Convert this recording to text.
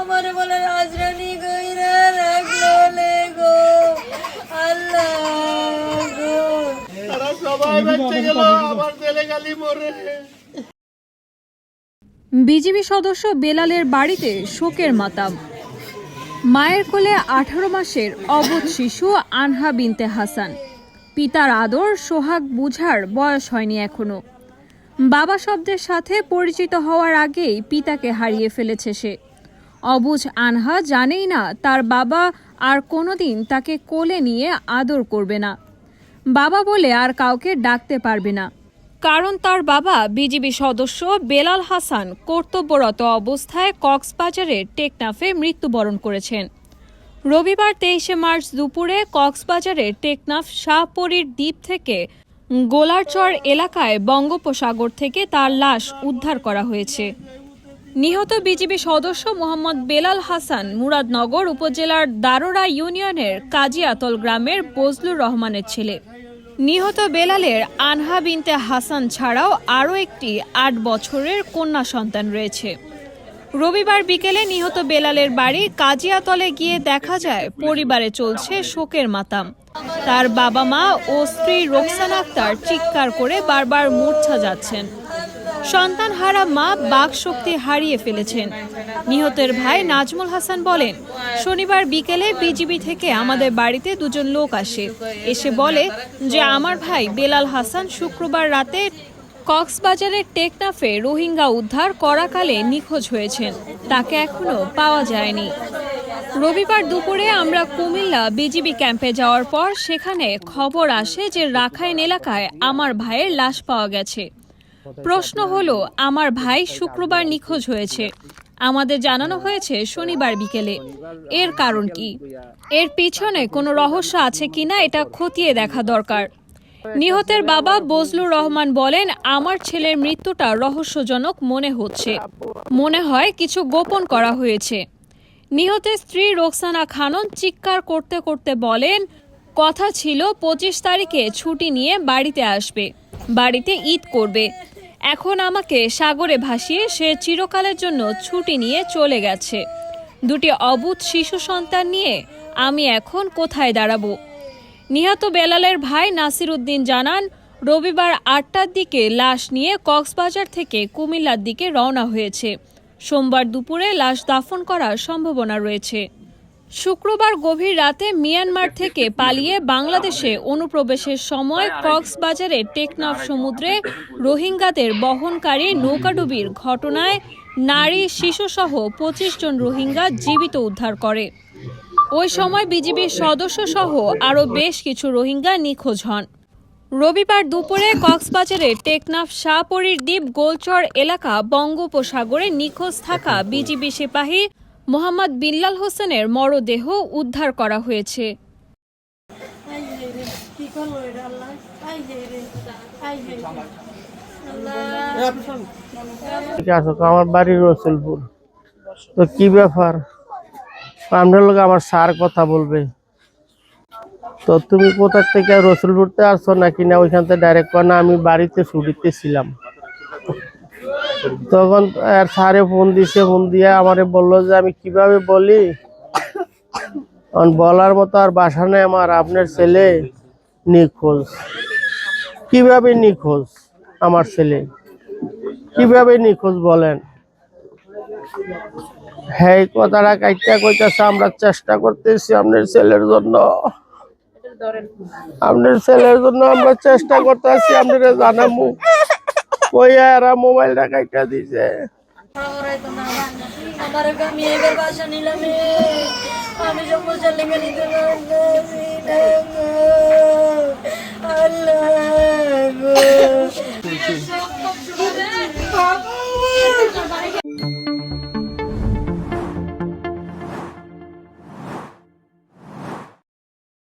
আমার বলে রাজরানী গইরা রাখল লে গো। আল্লাহ গো তারা সবাই বেঁচে গেল আমার ছেলে খালি মরে। বিজিবি সদস্য বেলালের বাড়িতে শোকের মাতাম। মায়ের কোলে আঠারো মাসের অবধ শিশু আনহা বিনতে হাসান। পিতার আদর সোহাগ বুঝার বয়স হয়নি এখনও। বাবা শব্দের সাথে পরিচিত হওয়ার আগেই পিতাকে হারিয়ে ফেলেছে সে। অবুঝ আনহা জানেই না তার বাবা আর কোনোদিন তাকে কোলে নিয়ে আদর করবে না। বাবা বলে আর কাউকে ডাকতে পারবে না। কারণ তার বাবা বিজিবি সদস্য বেলাল হাসান কর্তব্যরত অবস্থায় কক্সবাজারের টেকনাফে মৃত্যুবরণ করেছেন। রবিবার তেইশে মার্চ দুপুরে কক্সবাজারের টেকনাফ শাহপরীর দ্বীপ থেকে গোলারচর এলাকায় বঙ্গোপসাগর থেকে তার লাশ উদ্ধার করা হয়েছে। নিহত বিজিবি সদস্য মোহাম্মদ বেলাল হাসান মুরাদনগর উপজেলার দারোরা ইউনিয়নের কাজিয়াতল গ্রামের বজলুর রহমানের ছেলে। নিহত বেলালের আনহা বিনতে হাসান ছাড়াও আরও একটি আট বছরের কন্যা সন্তান রয়েছে। রবিবার বিকেলে নিহত বেলালের বাড়ি কাজিয়াতলে গিয়ে দেখা যায়, পরিবারে চলছে শোকের মাতাম। তার বাবা মা ও স্ত্রী রোকসান আক্তার চিৎকার করে বারবার মূর্ছা যাচ্ছেন। সন্তান হারা মা বাক শক্তি হারিয়ে ফেলেছেন। নিহতের ভাই নাজমুল হাসান বলেন, শনিবার বিকেলে বিজিবি থেকে আমাদের বাড়িতে দুজন লোক আসে। এসে বলে যে, আমার ভাই বেলাল হাসান শুক্রবার রাতে কক্সবাজারের টেকনাফে রোহিঙ্গা উদ্ধার করাকালে নিখোঁজ হয়েছেন। তাকে এখনও পাওয়া যায়নি। রবিবার দুপুরে আমরা কুমিল্লা বিজিবি ক্যাম্পে যাওয়ার পর সেখানে খবর আসে যে, রাখাইন এলাকায় আমার ভাইয়ের লাশ পাওয়া গেছে। প্রশ্ন হলো, আমার ভাই শুক্রবার নিখোঁজ হয়েছে। আমাদের জানানো হয়েছে শনিবার বিকেলে। এর কারণ কি? এর পিছনে কোনো রহস্য আছে কিনা এটা খতিয়ে দেখা দরকার। নিহতের বাবা বজলুর রহমান বলেন, আমার ছেলের মৃত্যুটা রহস্যজনক মনে হচ্ছে। মনে হয় কিছু গোপন করা হয়েছে। নিহতের স্ত্রী রোকসানা খানম চিৎকার করতে করতে বলেন, কথা ছিল পঁচিশ তারিখে ছুটি নিয়ে বাড়িতে আসবে। বাড়িতে ঈদ করবে। এখন আমাকে সাগরে ভাসিয়ে সে চিরকালের জন্য ছুটি নিয়ে চলে গেছে। দুটি অবুধ শিশু সন্তান নিয়ে আমি এখন কোথায় দাঁড়াবো? নিহত বেলালের ভাই নাসির উদ্দিন জানান, রবিবার আটটার দিকে লাশ নিয়ে কক্সবাজার থেকে কুমিল্লার দিকে রওনা হয়েছে। সোমবার দুপুরে লাশ দাফন করার সম্ভাবনা রয়েছে। শুক্রবার গভীর রাতে মিয়ানমার থেকে পালিয়ে বাংলাদেশে অনুপ্রবেশের সময় কক্সবাজারের টেকনাফ সমুদ্রে রোহিঙ্গাদের বহনকারী নৌকাডুবির ঘটনায় নারী, শিশুসহ পঁচিশ জন রোহিঙ্গা জীবিত উদ্ধার করে। ওই সময় বিজিবির সদস্য সহ আরও বেশ কিছু রোহিঙ্গা নিখোঁজ হন। রবিবার দুপুরে কক্সবাজারের টেকনাফ শাহপরীর দ্বীপ গোলচর এলাকা বঙ্গোপসাগরে নিখোঁজ থাকা বিজিবি সিপাহী মোহাম্মদ বিল্লাল হোসেনের মরদেহ উদ্ধার করা হয়েছে। আমার বাড়ি রসুলপুর। তো কি ব্যাপার? আপনার লোক আমার স্যার কথা বলবে। তো তুমি কোথা থেকে রসুলপুরতে আসছো নাকি না? ওইখান থেকে ডাইরেক্ট না, আমি বাড়িতে ছুটিতে ছিলাম। তখন স্যারে ফোন দিছে ফোন দিয়ে আমারে বলল যে, আমি কীভাবে বলি? বলার মতো আর বাসা নেই আমার, আপনার ছেলে নিখোঁজ। কীভাবে নিখোঁজ আমার ছেলে? কীভাবে নিখোঁজ বলেন? হ্যাঁ কথাটা কাইটা কইতাছে, আমরা চেষ্টা করতেছি আপনার ছেলের জন্য। আপনার ছেলের জন্য আমরা চেষ্টা করতেছি, আপনারা জানামু। কইয়া এরা মোবাইলটা কাইটা দিছে? আমি এবার